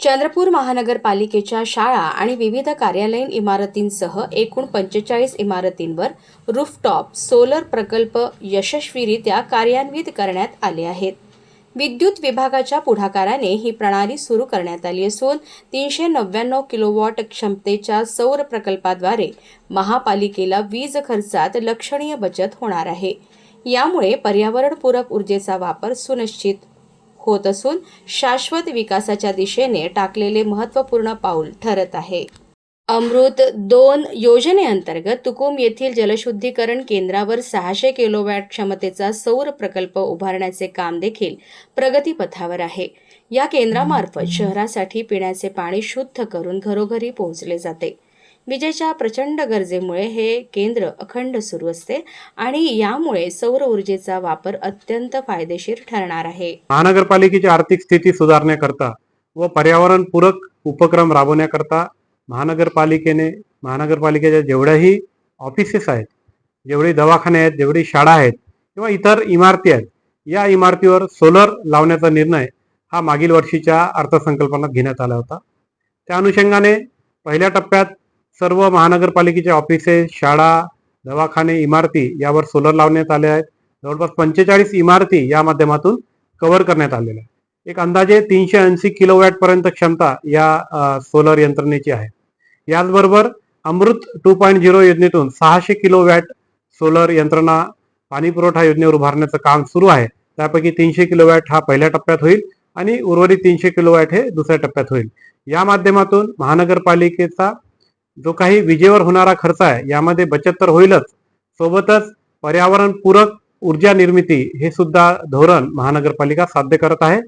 चंद्रपूर महानगरपालिकेच्या शाळा आणि विविध कार्यालयीन इमारतींसह एकूण पंचेचाळीस इमारतींवर रूफटॉप सोलर प्रकल्प यशस्वीरित्या कार्यान्वित करण्यात आले आहेत. विद्युत विभागाच्या पुढाकाराने ही प्रणाली सुरू करण्यात आली असून तीनशे नव्याण्णव किलोवॉट क्षमतेच्या सौर प्रकल्पाद्वारे महापालिकेला वीज खर्चात लक्षणीय बचत होणार आहे. यामुळे पर्यावरणपूरक ऊर्जेचा वापर सुनिश्चित होत असून शाश्वत विकासाच्या दिशेने टाकलेले महत्त्वपूर्ण पाऊल ठरत आहे. अमृत दोन योजनेअंतर्गत तुकुम येथील जलशुद्धीकरण केंद्रावर सहाशे किलोवॅट क्षमतेचा सौर प्रकल्प उभारण्याचे काम देखील प्रगतीपथावर आहे. या केंद्रामार्फत शहरासाठी पिण्याचे पाणी शुद्ध करून घरोघरी पोहोचले जाते. विजेच्या प्रचंड गरजेमुळे हे केंद्र अखंड सुरू असते आणि यामुळे सौर ऊर्जेचा वापर अत्यंत फायदेशीर ठरणार आहे. महानगरपालिकेची आर्थिक स्थिती सुधारण्याकरता व पर्यावरणपूरक उपक्रम राबवण्याकरता महानगरपालिकेने महानगरपालिकेच्या जेवढ्याही ऑफिसेस आहेत जेवढे दवाखाने आहेत जेवढी शाळा आहेत किंवा इतर इमारती आहेत या इमारतीवर सोलर लावण्याचा निर्णय हा मागील वर्षीच्या अर्थसंकल्पात घेण्यात आला होता. त्या अनुषंगाने पहिल्या टप्प्यात सर्व महानगरपालिकेचे ऑफिसेस शाळा दवाखाने इमारती यावर सोलर लावण्यात आले आहेत. जवळपास पंचेचाळीस इमारती या माध्यमातून कव्हर करण्यात आलेल्या आहे एक अंदाजे तीनशे ऐंशी किलोवॅट पर्यंत क्षमता या सोलर यंत्रणेची आहे. याचबरोबर अमृत टू पॉईंट झिरो योजनेतून सहाशे किलोवॅट सोलर यंत्रणा पाणी पुरवठा योजनेवर उभारण्याचं काम सुरू आहे. त्यापैकी तीनशे किलोवॅट हा पहिल्या टप्प्यात होईल आणि उर्वरित तीनशे किलोवॅट हे दुसऱ्या टप्प्यात होईल. या माध्यमातून महानगरपालिकेचा जो काही विजेवर होणारा खर्च आहे यामध्ये बचत तर होईलच. सोबतच पर्यावरणपूरक ऊर्जा निर्मिती हे सुद्धा धोरण महानगरपालिका साध्य करत आहे.